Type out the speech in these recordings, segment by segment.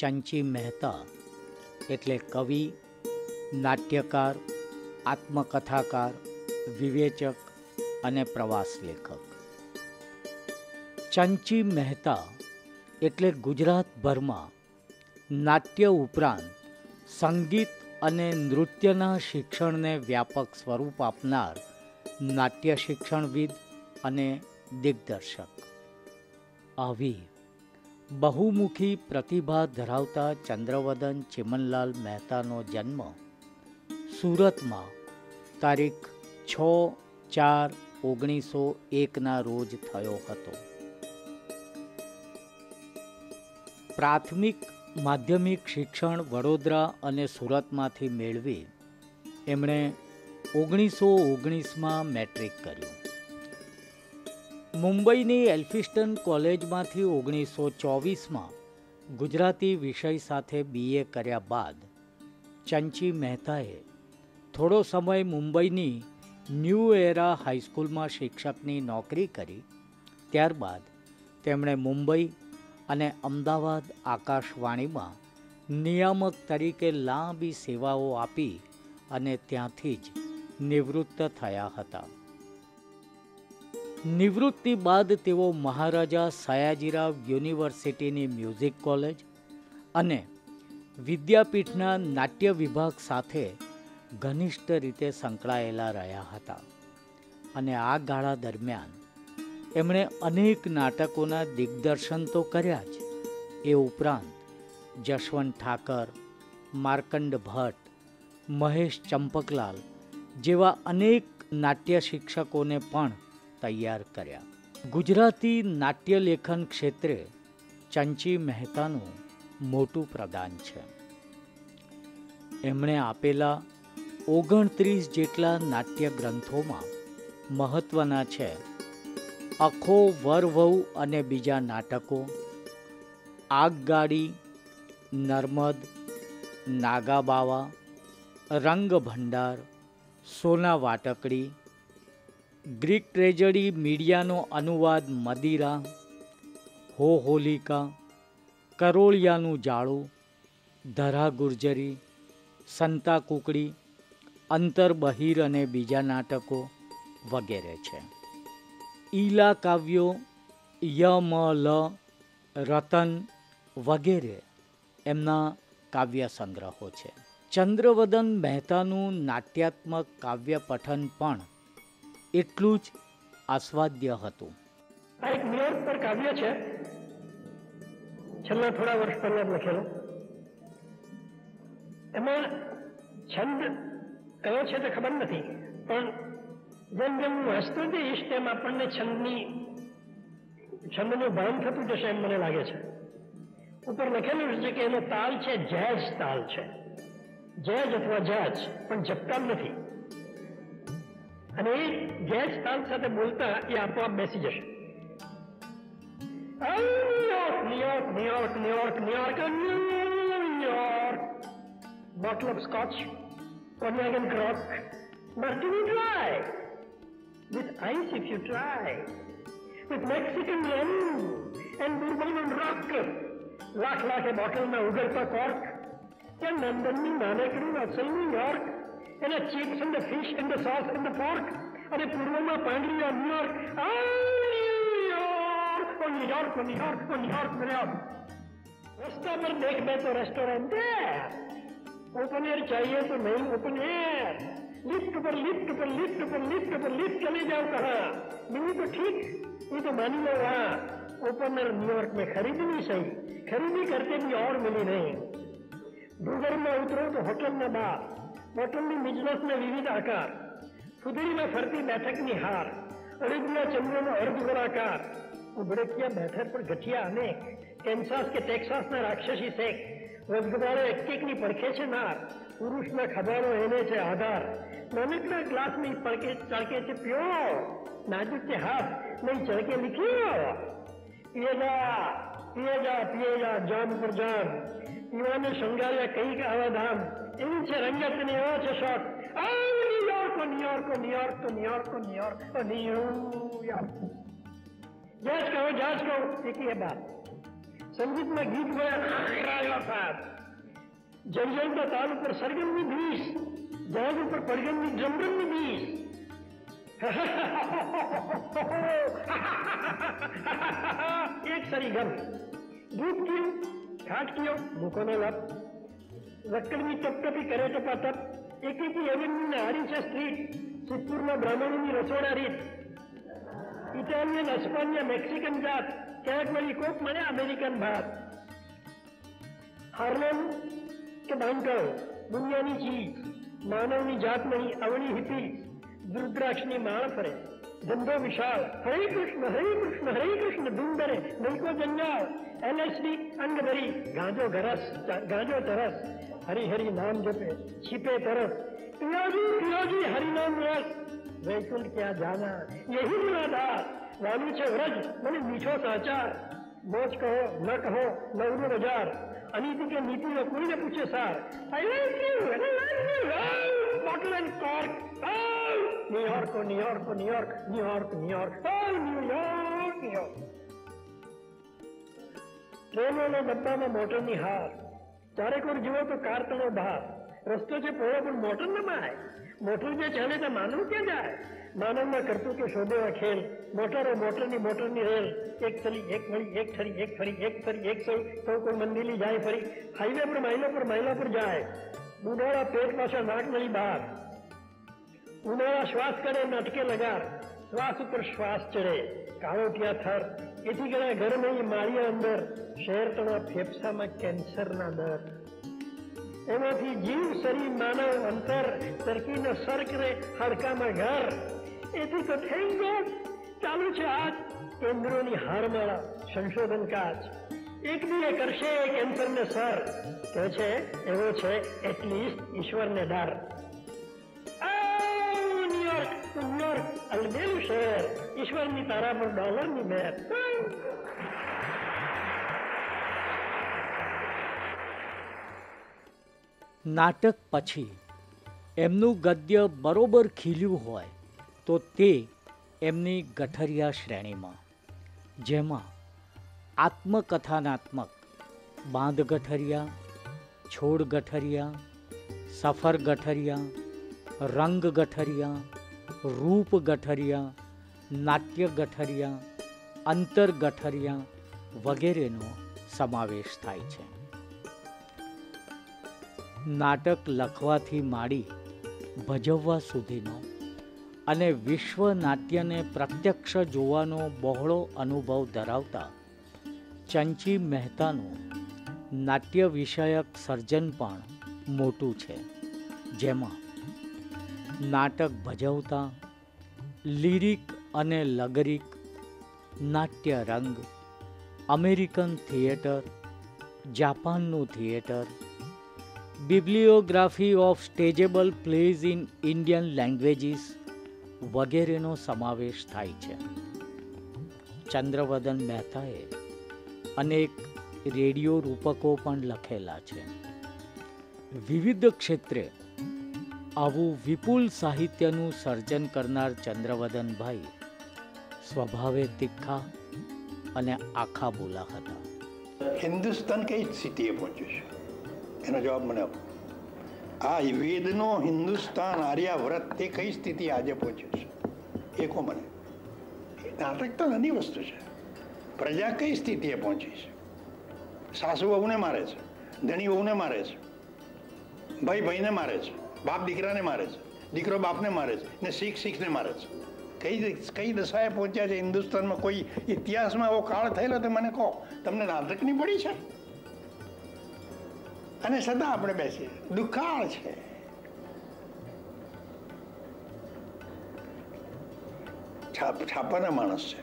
ચંચી મહેતા એટલે કવિ, નાટ્યકાર, આત્મકથાકાર, વિવેચક અને પ્રવાસ લેખક. ચંચી મહેતા એટલે ગુજરાતભરમાં નાટ્ય ઉપરાંત સંગીત અને નૃત્યના શિક્ષણને વ્યાપક સ્વરૂપ આપનાર નાટ્ય શિક્ષણવિદ અને દિગ્દર્શક. આવી બહુમુખી પ્રતિભા ધરાવતા ચંદ્રવદન ચિમનલાલ મહેતાનો જન્મ સુરતમાં તારીખ છ ચાર ઓગણીસો એકના રોજ થયો હતો. પ્રાથમિક માધ્યમિક શિક્ષણ વડોદરા અને સુરતમાંથી મેળવી એમણે ઓગણીસો ઓગણીસમાં મેટ્રિક કર્યું. મુંબઈની એલ્ફિસ્ટન કોલેજમાંથી ઓગણીસો ચોવીસમાં ગુજરાતી વિષય સાથે બીએ કર્યા બાદ ચંચી મહેતાએ થોડો સમય મુંબઈની ન્યૂ એરા હાઈસ્કૂલમાં શિક્ષકની નોકરી કરી. ત્યારબાદ તેમણે મુંબઈ અને અમદાવાદ આકાશવાણીમાં નિયામક તરીકે લાંબી સેવાઓ આપી અને ત્યાંથી જ નિવૃત્ત થયા હતા. નિવૃત્તિ બાદ તેઓ મહારાજા સયાજીરાવ યુનિવર્સિટીની મ્યુઝિક કોલેજ અને વિદ્યાપીઠના નાટ્ય વિભાગ સાથે ઘનિષ્ઠ રીતે સંકળાયેલા રહ્યા હતા. અને આ ગાળા દરમિયાન એમણે અનેક નાટકોના દિગ્દર્શન તો કર્યા જ. એ ઉપરાંત જશવંત ઠાકર, માર્કંડ ભટ્ટ, મહેશ ચંપકલાલ જેવા અનેક નાટ્ય શિક્ષકોને પણ તૈયાર કર્યા. ગુજરાતી નાટ્ય લેખન ક્ષેત્રે ચંચી મહેતાનું મોટું પ્રદાન છે. એમણે આપેલા ઓગણત્રીસ જેટલા નાટ્ય ગ્રંથોમાં મહત્વના છે. અખો વરવહુ અને બીજા નાટકો આગગાડી નર્મદ નાગાબાવા રંગભંડાર સોના વાટકડી ગ્રીક ટ્રેજડી મીડિયાનો અનુવાદ મદિરા હો હોલિકા કરોળિયાનું જાળું, ધરા ગુર્જરી, સંતા કુકડી, અંતર બહિર અને બીજા નાટકો વગેરે છે. ઈલા કાવ્યો, યમ લ, રતન વગેરે એમના કાવ્ય સંગ્રહો છે. ચંદ્રવદન મહેતાનું નાટ્યાત્મક કાવ્ય પઠન પણ એટલું જ આસ્વાદ્ય હતું. આ એક પર કાવ્ય છે. છેલ્લા થોડા વર્ષ પહેલા લખેલો. એમાં છંદ કયો છે તે ખબર નથી, પણ જેમ જેમ હું હસતો જઈશ તેમ આપણને છંદની, છંદનું ભાન થતું જશે એમ મને લાગે છે. ઉપર લખેલું છે કે એનો તાલ છે જેઝ તાલ છે. જેઝ અથવા જાજ પણ જપતાલ નથી. અને એ ગેસ તાલ સાથે બોલતા એ આપોઆપ બેસી જશે. New York New York New York New York New York bottle of scotch cognac ક્રોક martini dry. With ice if you try. With Mexican rum and bourbon on rock lakh લાખે બોટલમાં ઉગડતા કોર્ક ત્યાં લંડનની નાનકડી અસલનું York in the chips, in the fish, in the sauce, in the pork. अरे पूर्व में पैंडरी और न्यूयॉर्क और न्यूयॉर्क और न्यूयॉर्क और न्यूयॉर्क न्यूयॉर्क रास्ता पर देख मैं तो रेस्टोरेंट है। ओपन एयर चाहिए तो नहीं ओपन एयर। लिफ्ट पर लिफ्ट पर लिफ्ट पर लिफ्ट पर लिफ्ट चले जाओ कहा? मिली तो ठीक ये तो मान लो वहाँ। ओपन एयर न्यूयॉर्क में खरीदनी सही खरीदी करके भी और मिली नहीं। भूगर्भ में उतरो तो होटल में बात હોટલની બિઝનેસ ના વિવિધ આકાર સુધીમાં ફરતી બેઠકની હાર અડીબના ચંદ્રનો અર્ધ ગોળાકાર ઉભડકિયા બેઠક પર ગઠિયા અનેક કેન્સાસ કે ટેક્સાસના રાક્ષસી શેખ રોજગવાળો એક એકની પડખે છે નાર પુરુષના ખભાનો એને છે આધાર નાનકડા ગ્લાસની પડકે ચળકે છે પ્યો નાજુક છે હાથ નહીં ચળકે લીખ્યો પીએ જા પીએ જા પીએ જા જાન પર જાન પીવાને શણગાર્યા કઈક આવા ધામ એવી છે રંગત ને એવો છે શોખ New York New York New York New York New York New York જાજ કહો જાજ કહો એક બાત સંગીતમાં ગીત ગયા સાહેબ જળજળતા તાલ ઉપર સરગમની બીસ જહાજ ઉપર પડગમની જમરમની બીસ એક સરી ગમ દૂધ કયું ઘાટ કયો ભૂખોનો લપ વક્કડની ટપટપી કરે ટપા ટપ એકેકી એવન્યુને હારી છે સ્ટ્રીટ બ્રાહ્મણોની રસોડા રીત. ઇટાલિયન અસ્પાનિયા મેક્સિકન જાત. ક્યાંક વળી કોક મને અમેરિકન ભાત. હાર્લેમ કે બાંકર દુનિયાની ચીજ માનવની જાત નહીં, અવણી હિપી. દુર્દ્રાક્ષની માળ ફરે. ધંધો વિશાળ. હરે કૃષ્ણ હરે કૃષ્ણ હરે કૃષ્ણ ધૂંધરે નૈકો જંજાળ. એલએસડી અંગ ભરી ગાંજો ઘરસ ગાંજો તરસ. हरि हरि नाम जपे, छिपे तरस पियाजी पियाजी हरि नाम रस वैकुंठ क्या जाना? यही मेरा दास वालू छे व्रज, मन मीठो साचार मोच कहो, न कहो नवरू बजार। अनिति के नीति में कोई न पूछे सार। New York New York New York New York New York New York New York ट्रेनों ने डब्बा में मोटर निहार York, oh, New York, New York, New York. Oh, New York, New York. ટ્રેનોના ડબ્બામાં મોટરની હાર ચારેક વાર જુઓ તો કાર તણો બહાર રસ્તો છે પહોળો પણ મોટર ન માય મોટર જે ચાલે તો માનવ ક્યાં જાય માનવમાં કરતું કે શોધેવા ખેલ મોટરો મોટરની મોટરની રેલ એક ચલી એક વળી એક ઠરી એક ફરી એક ફરી એક સૌ સૌ કોઈ મંદિલી જાય ફરી હાઈવે પર માઇલો પર માઇલા પર જાય ઉનાળા પેટ પાછા નાક નહીં બહાર ઉનાળા શ્વાસ કરે નટકે લગાર શ્વાસ ઉપર શ્વાસ ચડે કાળોટિયા થર એથી કર્યા ઘર નહીં માળિયા અંદર શહેર તણા ફેફસામાં કેન્સરના દર. એમાંથી જીવ શરીર માનવ અંતર તરકીનો સર્ક રે હાડકામાં ઘર. એથી તો થેન્ક ગોડ ચાલુ છે આજ કેન્દ્રોની હારમાળા સંશોધન કાચ એક બી કરશે કેન્સરને સર. કહે છે, એવો છે, એટલીસ્ટ ઈશ્વરને ડર. ઈશ્વરની તારા પર ડોલરની મેર. નાટક પછી એમનું ગદ્ય બરોબર ખીલ્યું હોય તો તે એમની ગઠરિયા શ્રેણીમાં, જેમાં આત્મકથાનાત્મક બાંધ ગઠરિયા, છોડ ગઠરિયા, સફર ગઠરિયા, રંગ ગઠરિયા, રૂપ ગઠરિયા નાટ્ય ગઠરિયા, અંતર ગઠરિયા વગેરેનો સમાવેશ થાય છે. નાટક લખવાથી માંડી ભજવવા સુધીનો અને વિશ્વ નાટ્યને પ્રત્યક્ષ જોવાનો બહોળો અનુભવ ધરાવતા ચંચી મહેતાનું નાટ્ય વિષયક સર્જન પણ મોટું છે, જેમાં નાટક ભજવતા, લિરિક અને લગરિક નાટ્ય રંગ. American theatre, જાપાનનું theatre. Bibliography of stageable plays in Indian languages વગેરેનો સમાવેશ થાય છે. ચંદ્રવદન મહેતાએ અનેક રેડિયો રૂપકો પણ લખેલા છે. વિવિધ ક્ષેત્રે આવું વિપુલ સાહિત્યનું સર્જન કરનાર ચંદ્રવદનભાઈ સ્વભાવે તીખા અને આખા બોલા હતા. હિન્દુસ્તાન કઈ સ્થિતિએ પહોંચ્યું છે? એનો જવાબ મને આપો. આ વેદનો હિન્દુસ્તાન આર્યાવ્રત તે કઈ સ્થિતિ આજે પહોંચ્યું છે? એ કહો મને. નાટક તો નાની વસ્તુ છે. પ્રજા કઈ સ્થિતિએ પહોંચી છે? સાસુ વહુને મારે છે, ધણી વહુને મારે છે ભાઈ ભાઈને મારે છે બાપ દીકરાને મારે છે દીકરો બાપને મારે છે ને શીખ શીખને મારે છે. કઈ કઈ દશાએ પહોંચ્યા છે? હિન્દુસ્તાનમાં કોઈ ઇતિહાસમાં એવો કાળ થયેલો તો મને કહો. તમને નાટકની પડી છે? અને સદા આપણે બેસીએ. દુકાળ છે. છાપાના માણસ છે.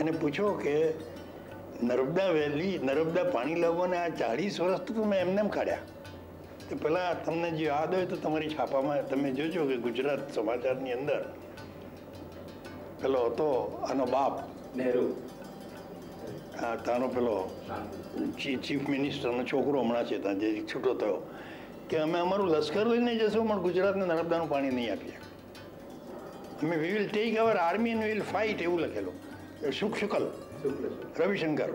એને પૂછો કે, નર્મદા વેલી, નર્મદા પાણી લાવવાને આ ચાળીસ વર્ષ તો તમે એમને એમ કાઢ્યા? તો પેલા તમને જે યાદ હોય તો તમારી છાપામાં તમે જોજો કે ગુજરાત સમાચારની અંદર પેલો હતો આનો બાપ. નહેરુ. હા તારો પેલો ચીફ મિનિસ્ટરનો છોકરો હમણાં છે ત્યાં જે છૂટો થયો. કે અમે અમારું લશ્કર લઈને જશું પણ ગુજરાતને નર્મદાનું પાણી નહીં આપીએ. અમે we will take our army and will fight એવું લખેલું. સુખ શુકલ. રવિશંકર.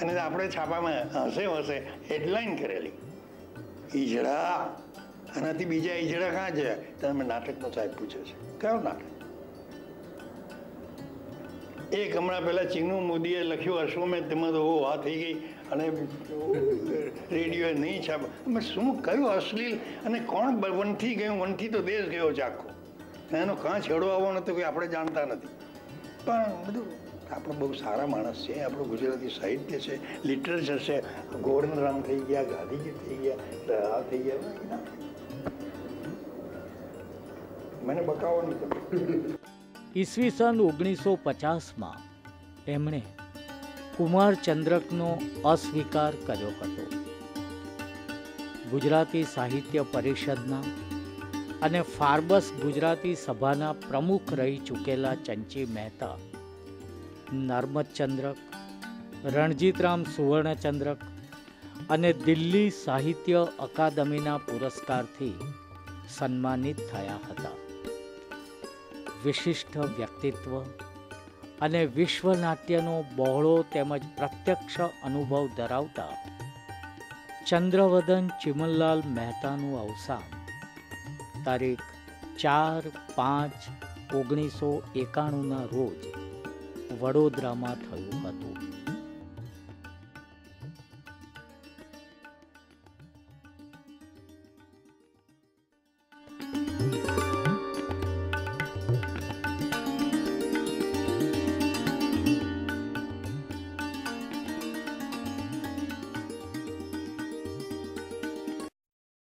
અને આપણે છાપામાં હસે હસે હેડલાઇન કરેલી. ઈજડા આનાથી બીજા ઈજડા ક્યાં છે? તમે નાટકનો સાહેબ પૂછે છે. કયો નાટક? એક હમણાં પહેલાં ચીનુ મોદીએ લખ્યું, અશ્વમેધ તેમાં તો આ થઈ ગઈ. અને રેડિયોએ નહીં છાપ અમે શું કયું અશ્લીલ? અને કોણ વનથી ગયું? વનથી તો દેશ ગયો છે આખો. એનો કાં છેડો આવવાનો તો કોઈ આપણે જાણતા નથી. પણ બધું આપણે બહુ સારા માણસ છે, આપણું ગુજરાતી સાહિત્ય છે, લિટરેચર છે. ગોવર્ધન રામ થઈ ગયા, ગાંધીજી થઈ ગયા, આ થઈ ગયા. મને બકાવો નહીં ઈસવીસન ઓગણીસો પચાસમાં એમણે કુમારચંદ્રકનો અસ્વીકાર કર્યો હતો. ગુજરાતી સાહિત્ય પરિષદના અને ફાર્બસ ગુજરાતી સભાના પ્રમુખ રહી ચૂકેલા ચંચી મહેતા નર્મદચંદ્રક રણજીતરામ સુવર્ણચંદ્રક અને દિલ્હી સાહિત્ય અકાદમીના પુરસ્કારથી સન્માનિત થયા હતા. વિશિષ્ટ વ્યક્તિત્વ અને વિશ્વનાટ્યનો બહોળો તેમજ પ્રત્યક્ષ અનુભવ ધરાવતા ચંદ્રવદન ચિમનલાલ મહેતાનું અવસાન તારીખ ચાર પાંચ ઓગણીસો એકાણુંના રોજ વડોદરામાં થયું હતું.